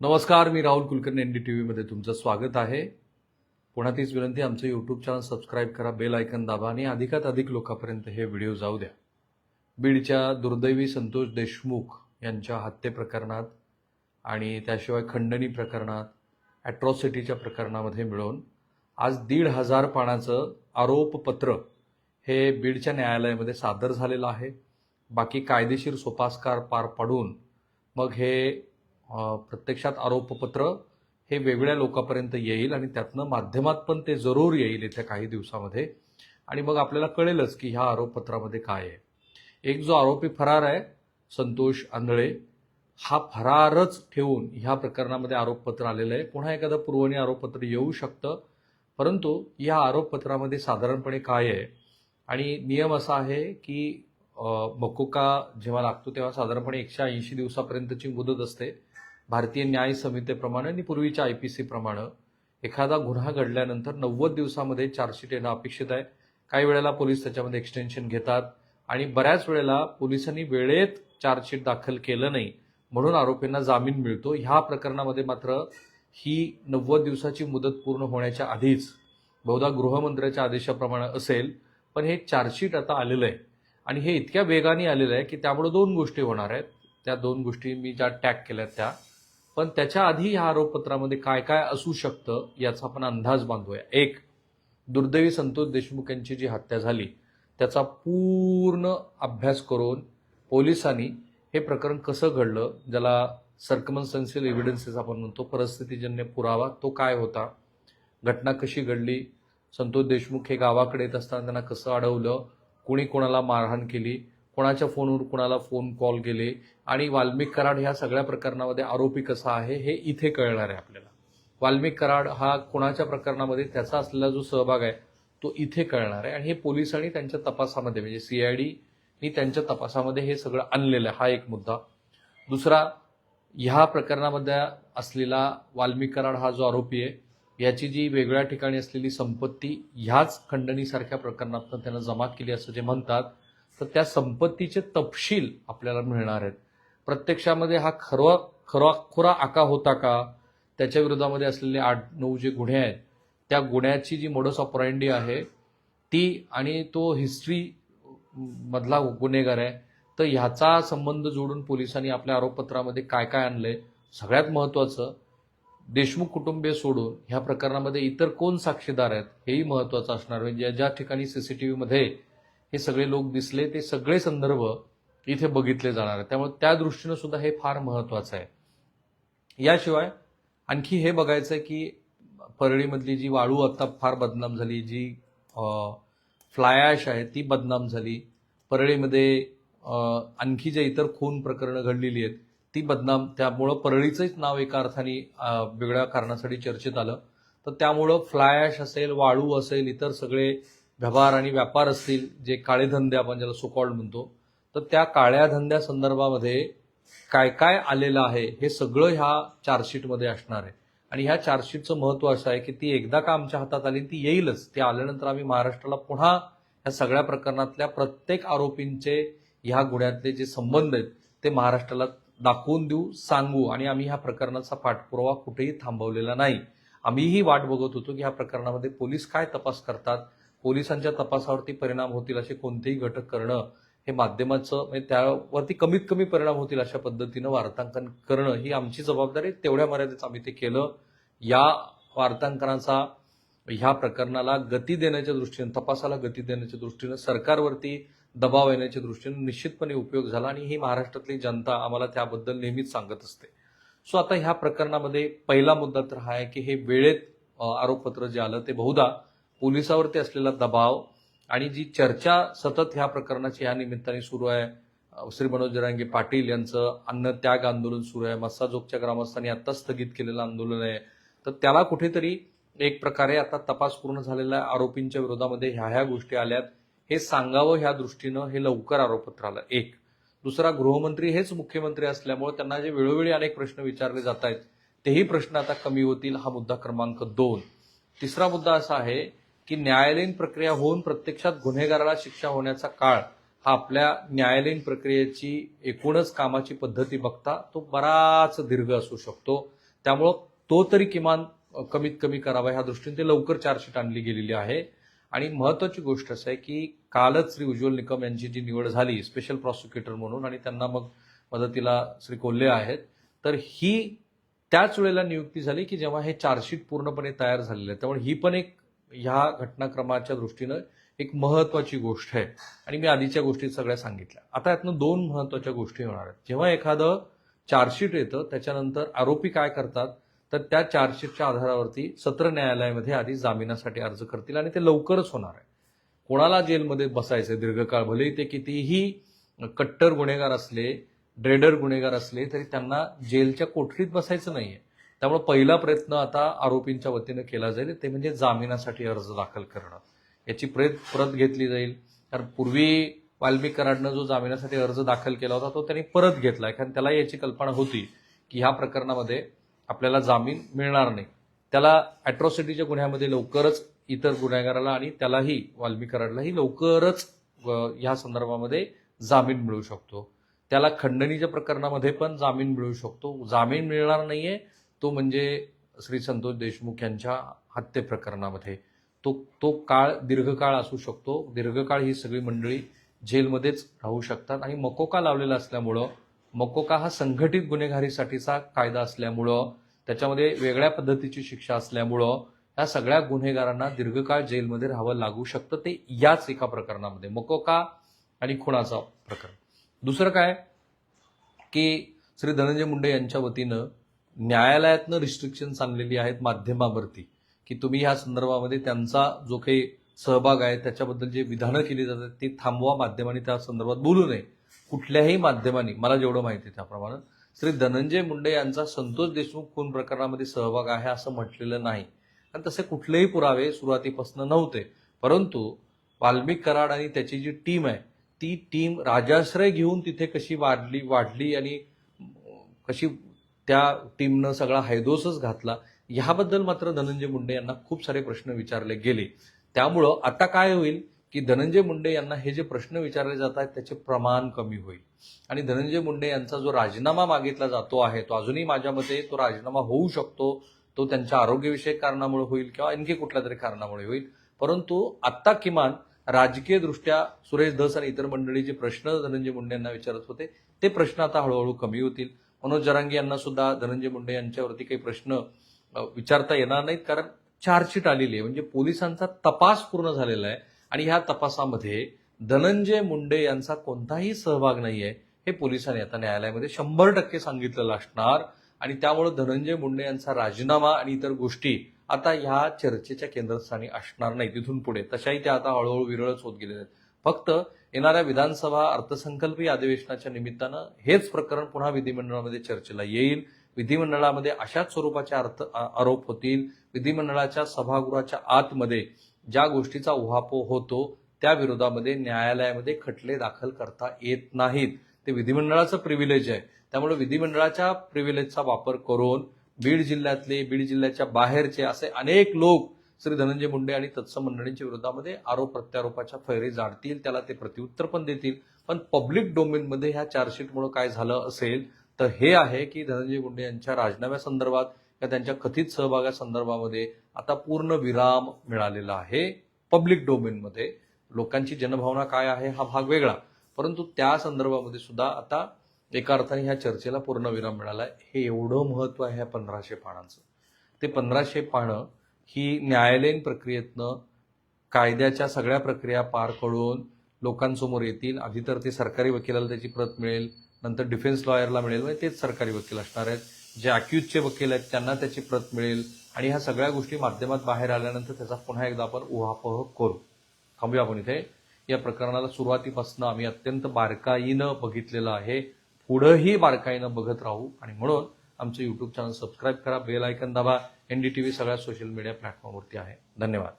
नमस्कार मी Rahul Kulkarni N D T व्हीमध्ये तुमचं स्वागत आहे. पुन्हा तीच विनंती आमचं यूट्यूब चॅनल सबस्क्राईब करा बेल आयकन दाबा आणि अधिकात अधिक लोकांपर्यंत हे व्हिडिओ जाऊ द्या. बीडच्या दुर्दैवी संतोष देशमुख यांच्या हत्ये प्रकरणात आणि त्याशिवाय खंडणी प्रकरणात ॲट्रॉसिटीच्या प्रकरणामध्ये मिळून आज दीड हजार पानाचं आरोपपत्र हे बीडच्या न्यायालयामध्ये सादर झालेलं आहे. बाकी कायदेशीर सोपास्कार पार पाडून मग हे प्रत्यक्षात आरोपपत्र हे वेगळ्या लोकांपर्यंत येईल आणि त्यातनं माध्यमात पण ते जरूर येईल येत्या काही दिवसामध्ये. आणि मग आपल्याला कळेलच की ह्या आरोपपत्रामध्ये काय आहे. एक जो आरोपी फरार आहे संतोष आंधळे हा फरारच ठेवून ह्या प्रकरणामध्ये आरोपपत्र आलेलं आहे. पुन्हा एखादं पुरवणी आरोपपत्र येऊ शकतं. परंतु या आरोपपत्रामध्ये साधारणपणे काय आहे? आणि नियम असा आहे की मकोका जेव्हा लागतो तेव्हा साधारणपणे एकशे ऐंशी दिवसापर्यंतची मुदत असते. भारतीय न्याय संहितेप्रमाणे आणि पूर्वीच्या आय पी सीप्रमाणे एखादा गुन्हा घडल्यानंतर नव्वद दिवसामध्ये चार्जशीट येणं अपेक्षित आहे. काही वेळेला पोलीस त्याच्यामध्ये एक्सटेन्शन घेतात आणि बऱ्याच वेळेला पोलिसांनी वेळेत चार्जशीट दाखल केलं नाही म्हणून आरोपींना जामीन मिळतो. ह्या प्रकरणामध्ये मात्र ही नव्वद दिवसाची मुदत पूर्ण होण्याच्या आधीच बहुधा गृहमंत्र्याच्या आदेशाप्रमाणे असेल पण हे चार्जशीट आता आलेलं आहे आणि हे इतक्या वेगाने आलेलं आहे की त्यामुळे दोन गोष्टी होणार आहेत. त्या दोन गोष्टी मी ज्या टॅग केल्या त्या पण त्याच्या आधी ह्या आरोपपत्रामध्ये काय काय असू शकतं याचा आपण अंदाज बांधूया. एक दुर्दैवी संतोष देशमुख यांची जी हत्या झाली त्याचा पूर्ण अभ्यास करून पोलिसांनी हे प्रकरण कसं घडलं ज्याला सर्कमन्सन्शियल एव्हिडन्सेस आपण म्हणतो परिस्थितीजन्य पुरावा तो काय होता घटना कशी घडली संतोष देशमुख हे गावाकडे येत असताना त्यांना कसं अडवलं कुणी कोणाला मारहाण केली कोणाच्या फोनवर कुणाला फोन कॉल गेले आणि वाल्मिक कराड ह्या सगळ्या प्रकरणामध्ये आरोपी कसा आहे हे इथे कळणार आहे आपल्याला. वाल्मिक कराड हा कोणाच्या प्रकरणामध्ये त्याचा असलेला जो सहभाग आहे तो इथे कळणार आहे. आणि हे पोलिसांनी त्यांच्या तपासामध्ये म्हणजे सीआयडीनी त्यांच्या तपासामध्ये हे सगळं आणलेलं आहे. हा एक मुद्दा. दुसरा ह्या प्रकरणामध्ये असलेला वाल्मिक कराड हा जो आरोपी आहे याची जी वेगळ्या ठिकाणी असलेली संपत्ती ह्याच खंडणीसारख्या प्रकरणातून त्यांना जमा केली असं जे म्हणतात तर त्या संपत्तीचे तपशील आपल्याला मिळणार आहेत. प्रत्यक्षामध्ये हा खरवा खुरा आका होता का? त्याच्या विरोधामध्ये असलेले आठ नऊ जे गुन्हे आहेत त्या गुन्ह्याची जी मोडस ऑपरायंडी आहे ती आणि तो हिस्ट्री मधला गुन्हेगार आहे तर ह्याचा संबंध जोडून पोलिसांनी आपल्या आरोपपत्रामध्ये काय काय आणलंय सगळ्यात महत्वाचं देशमुख कुटुंबीय सोडून ह्या प्रकरणामध्ये इतर कोण साक्षीदार आहेत हेही महत्वाचं असणार म्हणजे ज्या ज्या ठिकाणी सीसीटीव्ही मध्ये हे सगळे लोक दिसले ते सगळे संदर्भ इथे बघितले जाणार आहेत. त्यामुळे त्या दृष्टीनं सुद्धा हे फार महत्वाचं आहे. याशिवाय आणखी हे बघायचं आहे की परळीमधली जी वाळू आता फार बदनाम झाली जी फ्लाय ॲश आहे ती बदनाम झाली. परळीमध्ये आणखी जे इतर खून प्रकरणं घडलेली आहेत ती बदनाम त्यामुळं परळीचंच नाव एका अर्थाने वेगळ्या कारणासाठी चर्चेत आलं. तर त्यामुळं फ्लाय ॲश असेल वाळू असेल इतर सगळे व्यवहार आणि व्यापार असतील जे काळे धंदे आपण ज्याला सुकॉल्ड म्हणतो तर त्या काळ्या धंद्या संदर्भामध्ये काय काय आलेलं आहे हे सगळं ह्या चार्जशीटमध्ये असणार आहे. आणि ह्या चार्जशीटचं महत्त्व असं आहे की ती एकदा का आमच्या हातात आली ती येईलच. ती आल्यानंतर आम्ही महाराष्ट्राला पुन्हा ह्या सगळ्या प्रकरणातल्या प्रत्येक आरोपींचे ह्या गुन्ह्यातले जे संबंध आहेत ते महाराष्ट्राला दाखवून देऊ सांगू. आणि आम्ही ह्या प्रकरणाचा पाठपुरावा कुठेही थांबवलेला नाही. आम्हीही वाट बघत होतो की ह्या प्रकरणामध्ये पोलीस काय तपास करतात पोलिसांच्या तपासावरती परिणाम होतील असे कोणतेही घटक करणं हे माध्यमाचं म्हणजे त्यावरती कमीत कमी परिणाम होतील अशा पद्धतीनं वार्तांकन करणं ही आमची जबाबदारी तेवढ्या मर्यादेत आम्ही ते केलं. या वार्तांकनाचा ह्या प्रकरणाला गती देण्याच्या दृष्टीनं तपासाला गती देण्याच्या दृष्टीनं सरकारवरती दबाव येण्याच्या दृष्टीनं निश्चितपणे उपयोग झाला आणि ही महाराष्ट्रातली जनता आम्हाला त्याबद्दल नेहमीच सांगत असते. सो आता ह्या प्रकरणामध्ये पहिला मुद्दा तर हा आहे की हे वेळेत आरोपपत्र जे आलं ते बहुधा पोलिसावरती असलेला दबाव आणि जी चर्चा सतत ह्या प्रकरणाची ह्या निमित्ताने सुरू आहे श्री मनोज जरांगे पाटील यांचं अन्न त्याग आंदोलन सुरू आहे मस्साजोगच्या ग्रामस्थांनी आता स्थगित केलेलं आंदोलन आहे. तर त्याला कुठेतरी एक प्रकारे आता तपास पूर्ण झालेल्या आरोपींच्या विरोधामध्ये ह्या ह्या गोष्टी आल्यात. हे सांगावं ह्या दृष्टीनं हे लवकर आरोपपत्र आलं. एक. दुसरा गृहमंत्री हेच मुख्यमंत्री असल्यामुळे त्यांना जे वेळोवेळी अनेक प्रश्न विचारले जात आहेत तेही प्रश्न आता कमी होतील हा मुद्दा क्रमांक दोन. तिसरा मुद्दा असा आहे की न्यायालयीन प्रक्रिया होऊन प्रत्यक्षात गुन्हेगाराला शिक्षा होण्याचा काळ हा आपल्या न्यायालयीन प्रक्रियेची एकूणच कामाची पद्धती बघता तो बराच दीर्घ असू शकतो. त्यामुळं तो तरी किमान कमीत कमी करावा. ह्या दृष्टीने ते लवकर चार्जशीट आणली गेलेली आहे. आणि महत्वाची गोष्ट असं आहे की कालच श्री उज्ज्वल निकम यांची जी निवड झाली स्पेशल प्रॉसिक्युटर म्हणून आणि त्यांना मग मदतीला श्री कोल्हे आहेत तर ही त्याच वेळेला नियुक्ती झाली की जेव्हा हे चार्जशीट पूर्णपणे तयार झालेलं आहे. त्यामुळे ही पण एक ह्या घटनाक्रमाच्या दृष्टीनं एक महत्वाची गोष्ट आहे. आणि मी आधीच्या गोष्टी सगळ्या सांगितल्या. आता यातनं दोन महत्त्वाच्या गोष्टी होणार आहेत. जेव्हा एखादं चार्जशीट येतं त्याच्यानंतर आरोपी काय करतात तर त्या चार्जशीटच्या आधारावरती सत्र न्यायालयामध्ये आधी जामिनासाठी अर्ज करतील आणि ते लवकरच होणार आहे. कोणाला जेलमध्ये बसायचं आहे दीर्घकाळ भले ते कितीही कट्टर गुन्हेगार असले ड्रेडर गुन्हेगार असले तरी त्यांना जेलच्या कोठडीत बसायचं नाही आहे त्यामुळे पहिला प्रयत्न आता आरोपींच्या वतीनं केला जाईल. ते म्हणजे जामिनासाठी अर्ज दाखल करणं. याची प्रत परत घेतली जाईल. कारण पूर्वी वाल्मिक कराडनं जो जामिनासाठी अर्ज दाखल केला होता तो त्यांनी परत घेतला. कारण त्याला याची कल्पना होती की ह्या प्रकरणामध्ये आपल्याला जामीन मिळणार नाही. त्याला अॅट्रॉसिटीच्या गुन्ह्यामध्ये लवकरच इतर गुन्हेगाराला आणि त्यालाही वाल्मिक कराडलाही लवकरच ह्या संदर्भामध्ये जामीन मिळू शकतो. त्याला खंडणीच्या प्रकरणामध्ये पण जामीन मिळू शकतो. जामीन मिळणार नाहीये. तो म्हणजे श्री संतोष देशमुख यांच्या हत्ये प्रकरणामध्ये तो तो काळ दीर्घकाळ असू शकतो. दीर्घकाळ ही सगळी मंडळी जेलमध्येच राहू शकतात. आणि मकोका लावलेला असल्यामुळं मकोका हा संघटित गुन्हेगारीसाठीचा कायदा असल्यामुळं त्याच्यामध्ये वेगळ्या पद्धतीची शिक्षा असल्यामुळं या सगळ्या गुन्हेगारांना दीर्घकाळ जेलमध्ये राहावं लागू शकतं. ते याच एका प्रकरणामध्ये मकोका आणि खुणाचा प्रकरण. दुसरं काय? की श्री धनंजय मुंडे यांच्या वतीनं न्यायालयातनं रिस्ट्रिक्शन्स आणलेली आहेत माध्यमावरती की तुम्ही ह्या संदर्भामध्ये त्यांचा जो काही सहभाग आहे त्याच्याबद्दल जे विधानं केली जातात ती थांबवा माध्यमांनी त्या संदर्भात बोलू नये. कुठल्याही माध्यमांनी मला जेवढं माहिती आहे त्याप्रमाणे. श्री धनंजय मुंडे यांचा संतोष देशमुख खून प्रकरणामध्ये सहभाग आहे असं म्हटलेलं नाही. कारण तसे कुठलेही पुरावे सुरुवातीपासून नव्हते. परंतु वाल्मिक कराड आणि त्याची जी टीम आहे ती टीम राजाश्रय घेऊन तिथे कशी वाढली वाढली आणि कशी त्या टीमनं सगळा हैदोसच घातला. ह्याबद्दल मात्र धनंजय मुंडे यांना खूप सारे प्रश्न विचारले गेले. त्यामुळं आता काय होईल की धनंजय मुंडे यांना हे जे प्रश्न विचारले जात आहेत त्याचे प्रमाण कमी होईल. आणि धनंजय मुंडे यांचा जो राजीनामा मागितला जातो आहे तो अजूनही माझ्या मते तो राजीनामा होऊ शकतो. तो त्यांच्या आरोग्यविषयक कारणामुळे होईल किंवा आणखी कुठल्या तरी कारणामुळे होईल. परंतु आत्ता किमान राजकीय दृष्ट्या सुरेश धस आणि इतर मंडळी जे प्रश्न धनंजय मुंडे यांना विचारत होते ते प्रश्न आता हळूहळू कमी होतील. मनोज जरांगे यांना सुद्धा धनंजय मुंडे यांच्यावरती काही प्रश्न विचारता येणार नाहीत कारण चार्जशीट आलेली आहे. म्हणजे पोलिसांचा तपास पूर्ण झालेला आहे आणि ह्या तपासामध्ये धनंजय मुंडे यांचा कोणताही सहभाग नाही आहे हे पोलिसांनी आता न्यायालयामध्ये शंभर टक्के सांगितलेलं असणार. आणि त्यामुळे धनंजय मुंडे यांचा राजीनामा आणि इतर गोष्टी आता ह्या चर्चेच्या केंद्रस्थानी असणार नाही तिथून पुढे. तशाही त्या आता हळूहळू विरळच होत गेलेल्या आहेत. फक्त येणाऱ्या विधानसभा अर्थसंकल्पीय अधिवेशनाच्या निमित्तानं हेच प्रकरण पुन्हा विधिमंडळामध्ये चर्चेला येईल. विधिमंडळामध्ये अशाच स्वरूपाचे अर्थ आरोप होतील. विधिमंडळाच्या सभागृहाच्या आतमध्ये ज्या गोष्टीचा उहापोह होतो त्या विरोधामध्ये न्यायालयामध्ये खटले दाखल करता येत नाहीत. ते विधिमंडळाचं प्रिव्हिलेज आहे. त्यामुळे विधिमंडळाच्या प्रिव्हिलेजचा वापर करून बीड जिल्ह्यातले बीड जिल्ह्याच्या बाहेरचे असे अनेक लोक श्री धनंजय मुंडे आणि तत्सम मंडळींच्या विरोधामध्ये आरोप प्रत्यारोपाच्या फैरी जाणतील त्याला ते प्रत्युत्तर पण देतील. पण पब्लिक डोमेनमध्ये ह्या चार्जशीटमुळे काय झालं असेल तर हे आहे की धनंजय मुंडे यांच्या राजीनाम्यासंदर्भात किंवा त्यांच्या कथित सहभागासंदर्भामध्ये आता पूर्ण विराम मिळालेला आहे पब्लिक डोमेनमध्ये. लोकांची जनभावना काय आहे हा भाग वेगळा. परंतु त्या संदर्भामध्ये सुद्धा आता एका अर्थाने ह्या चर्चेला पूर्ण विराम मिळाला. हे एवढं महत्त्व आहे ह्या पंधराशे पानांचं. ते पंधराशे पानं ही न्यायालयीन प्रक्रियेतनं कायद्याच्या सगळ्या प्रक्रिया पार करून लोकांसमोर येतील. आधी तर ते सरकारी वकिलाला त्याची प्रत मिळेल नंतर डिफेन्स लॉयरला मिळेल म्हणजे तेच सरकारी वकील असणार आहेत. जे अक्यूजचे वकील आहेत त्यांना त्याची प्रत मिळेल. आणि ह्या सगळ्या गोष्टी माध्यमात बाहेर आल्यानंतर त्याचा पुन्हा एकदा आपण उहापोह करू. थांबूया आपण इथे. या प्रकरणाला सुरुवातीपासून आम्ही अत्यंत बारकाईनं बघितलेलं आहे. पुढंही बारकाईनं बघत राहू. आणि म्हणून आमचं युट्यूब चॅनल सबस्क्राईब करा बेल आयकन दाबा. एनडीटीव्ही सगळ्या सोशल मीडिया प्लॅटफॉर्मवरती आहे. धन्यवाद.